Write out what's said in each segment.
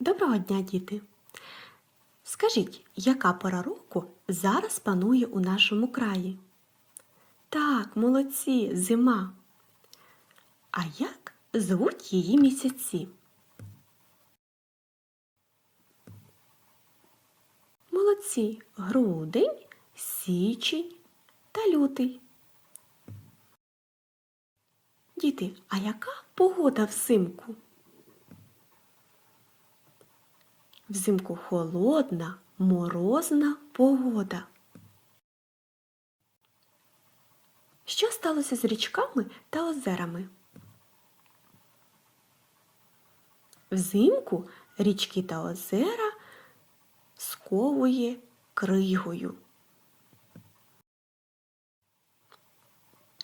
Доброго дня, діти! Скажіть, яка пора року зараз панує у нашому краї? Так, молодці, зима. А як звуть її місяці? Молодці, грудень, січень та лютий. Діти, а яка погода взимку? Взимку холодна, морозна погода. Що сталося з річками та озерами? Взимку річки та озера сковує кригою.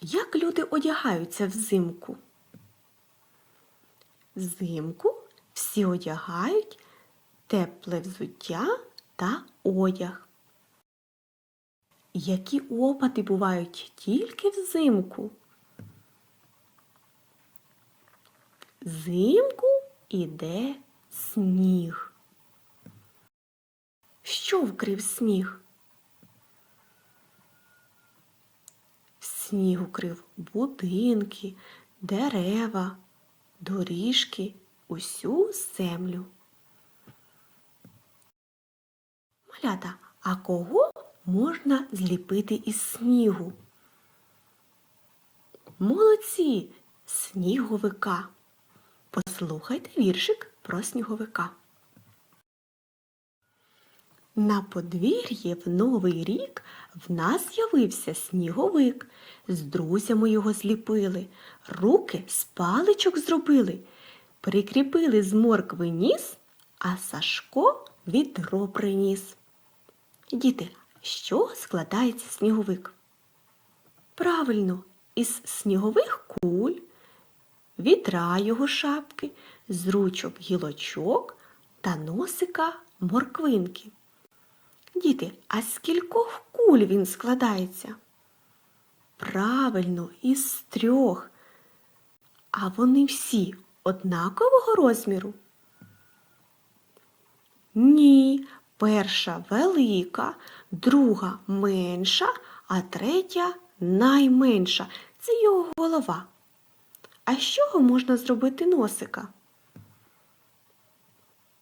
Як люди одягаються взимку? Взимку всі одягають тепле взуття та одяг. Які опади бувають тільки взимку? Взимку іде сніг. Що вкрив сніг? Сніг укрив будинки, дерева, доріжки, усю землю. Малята, а кого можна зліпити із снігу? Молодці, сніговика. Послухайте віршик про сніговика. На подвір'ї в Новий рік в нас з'явився сніговик. З друзями його зліпили, руки з паличок зробили, прикріпили з моркви ніс, а Сашко відро приніс. Діти, чого складається сніговик? Правильно, із снігових куль, відра його шапки, з ручок гілочок та носика морквинки. Діти, а з кількох куль він складається? Правильно, із трьох. А вони всі однакового розміру? Ні, перша велика, друга менша, а третя найменша. Це його голова. А з чого можна зробити носика?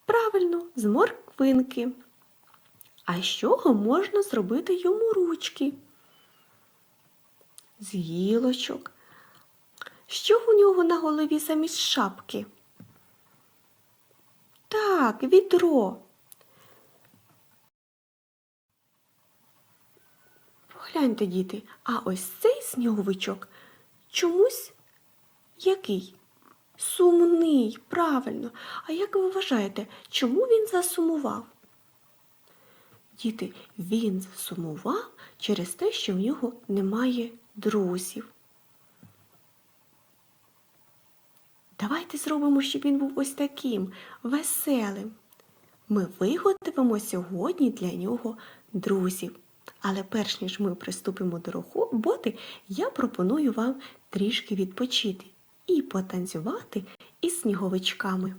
Правильно, з морквинки. А з чого можна зробити йому ручки? З гілочок. Що у нього на голові замість шапки? Так, відро. Погляньте, діти, а ось цей сніговичок чомусь який? Сумний, правильно. А як ви вважаєте, чому він засумував? Діти, він сумував через те, що в нього немає друзів. Давайте зробимо, щоб він був ось таким веселим. Ми виготовимо сьогодні для нього друзів. Але перш ніж ми приступимо до роботи, я пропоную вам трішки відпочити і потанцювати із сніговичками.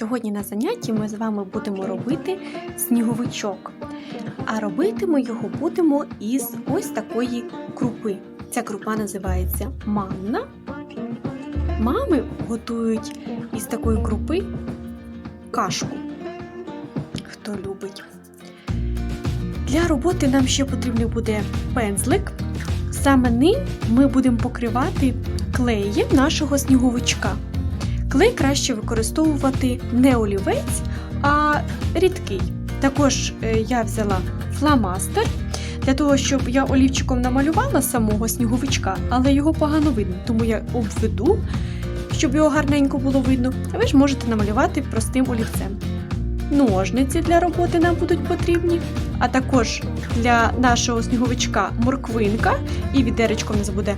Сьогодні на занятті ми з вами будемо робити сніговичок. А робити ми його будемо із ось такої крупи. Ця крупа називається манна. Мами готують із такої крупи кашку. Хто любить. Для роботи нам ще потрібен буде пензлик. Саме ним ми будемо покривати клеєм нашого сніговичка. Клей краще використовувати не олівець, а рідкий. Також е, я взяла фломастер для того, щоб я олівчиком намалювала самого сніговичка, але його погано видно, тому я обведу, щоб його гарненько було видно. Ви ж можете намалювати простим олівцем. Ножниці для роботи нам будуть потрібні, а також для нашого сніговичка морквинка і відеречко в нас буде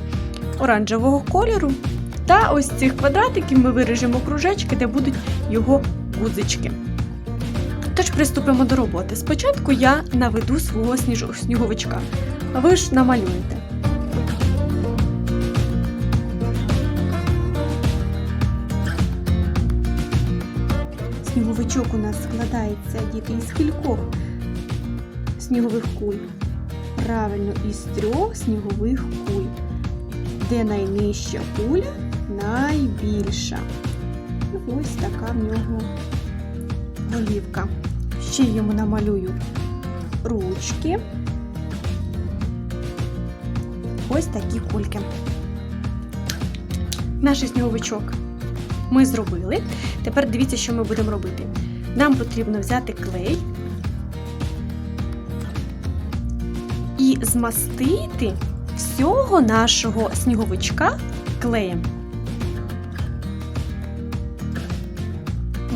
оранжевого кольору. Та ось цих квадратиків ми виріжемо кружечки, де будуть його гудзички. Тож приступимо до роботи. Спочатку я наведу свого сніговичка, ви ж намалюєте. Сніговичок у нас складається діти із кількох снігових куль. Правильно, із трьох снігових куль де найнижча куля найбільша. І ось така в нього голівка. Ще йому намалюю ручки. Ось такі кульки. Наш сніговичок ми зробили. Тепер дивіться, що ми будемо робити. Нам потрібно взяти клей і змастити всього нашого сніговичка клеєм.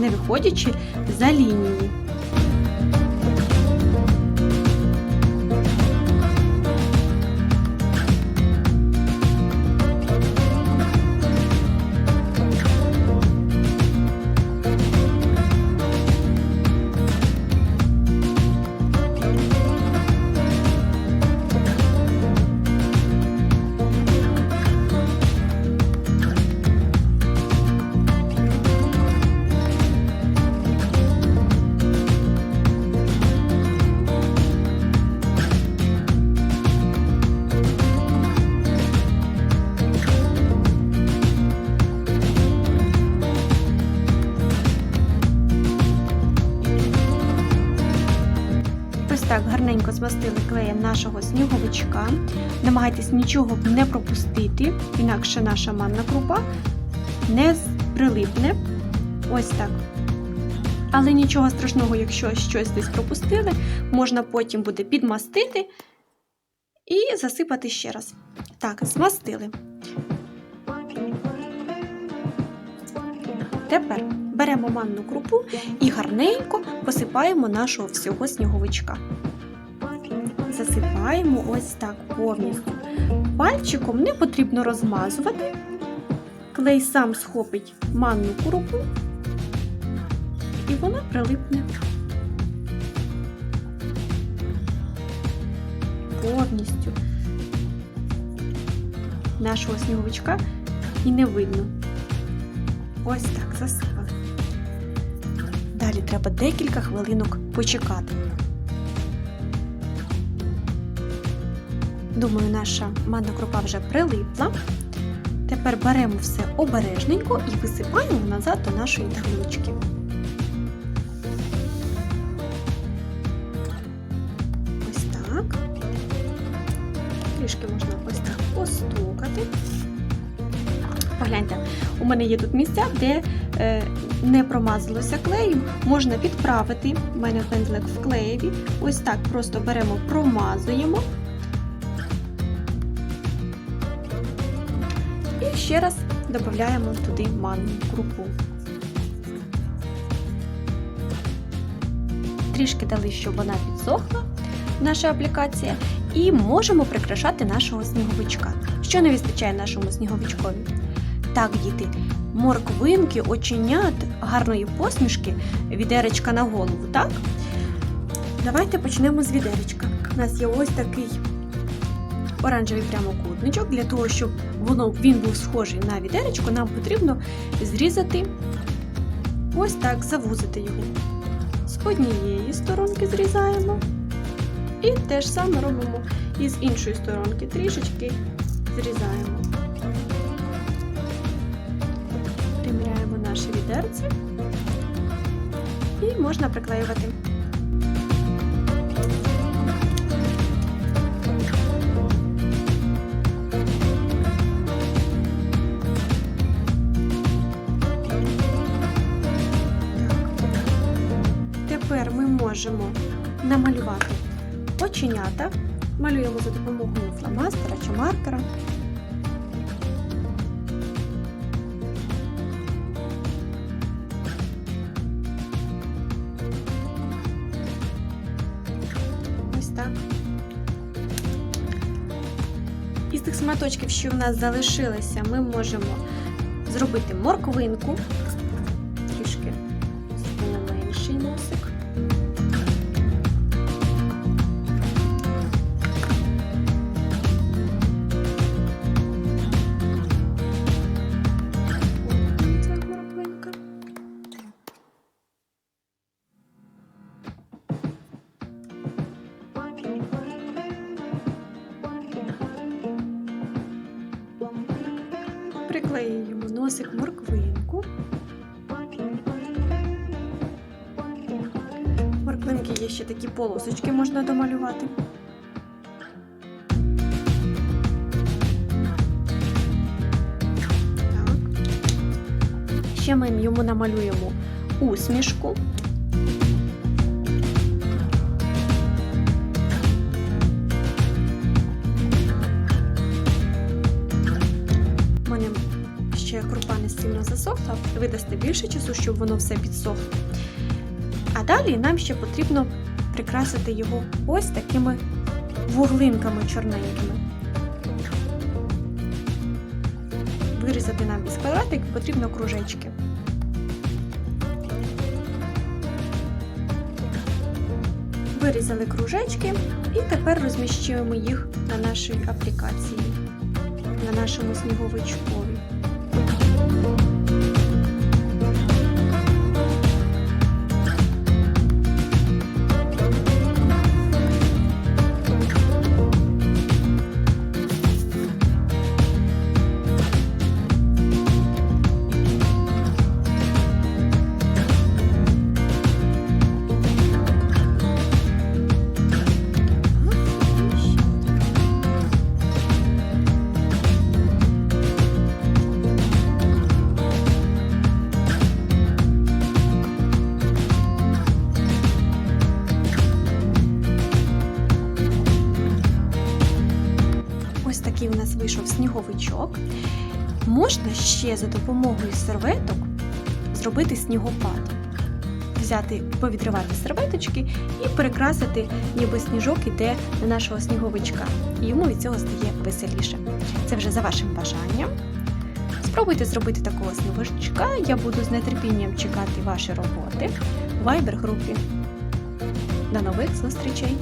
Не виходячи за лінії. Змастили клеєм нашого сніговичка. Намагайтесь нічого не пропустити, інакше наша манна крупа не прилипне. Ось так. Але нічого страшного, якщо щось десь пропустили, можна потім буде підмастити і засипати ще раз. Так, змастили. Тепер беремо манну крупу і гарненько посипаємо нашого всього сніговичка. Засипаємо ось так повністю. Пальчиком не потрібно розмазувати. Клей сам схопить манну крупу і вона прилипне. Повністю нашого сніговичка і не видно. Ось так засипали. Далі треба декілька хвилинок почекати. Думаю, наша манна крупа вже прилипла. Тепер беремо все обережненько і висипаємо назад до нашої таблички. Ось так. Трішки можна ось так постукати. Погляньте, у мене є тут місця, де е, не промазалося клеєм, можна підправити. У мене пензлик в клеєві. Ось так просто беремо, промазуємо. Ще раз додаємо туди манну крупу. Трішки дали, щоб вона підсохла, наша аплікація, і можемо прикрашати нашого сніговичка. Що не вистачає нашому сніговичкові? Так, діти, морквинки, оченят, гарної посмішки, відеречка на голову, так? Давайте почнемо з відеречка. У нас є ось такий оранжевий прямокутничок. Для того, щоб воно, він був схожий на відеречко, нам потрібно зрізати ось так завузити його. З однієї сторонки зрізаємо. І те ж саме робимо і з іншої сторонки. Трішечки зрізаємо. Приміряємо наше відерце і можна приклеювати. Можемо намалювати оченята. Малюємо за допомогою фломастера чи маркера. Із тих сматочків, що в нас залишилися, ми можемо зробити морквинку. Носик морквинку. Морквинки є ще такі полосочки, можна домалювати. Ще ми йому намалюємо усмішку. Засохла, ви більше часу, щоб воно все підсохло. А далі нам ще потрібно прикрасити його ось такими вуглинками чорненькими. Вирізати нам із квадратик потрібно кружечки. Вирізали кружечки і тепер розміщуємо їх на нашій аплікації на нашому сніговичкові. Сніговичок. Можна ще за допомогою серветок зробити снігопад. Взяти, повідривати серветочки і прикрасити, ніби сніжок іде на нашого сніговичка. І йому від цього стає веселіше. Це вже за вашим бажанням. Спробуйте зробити такого сніговичка. Я буду з нетерпінням чекати ваші роботи в Viber групі. До нових зустрічей!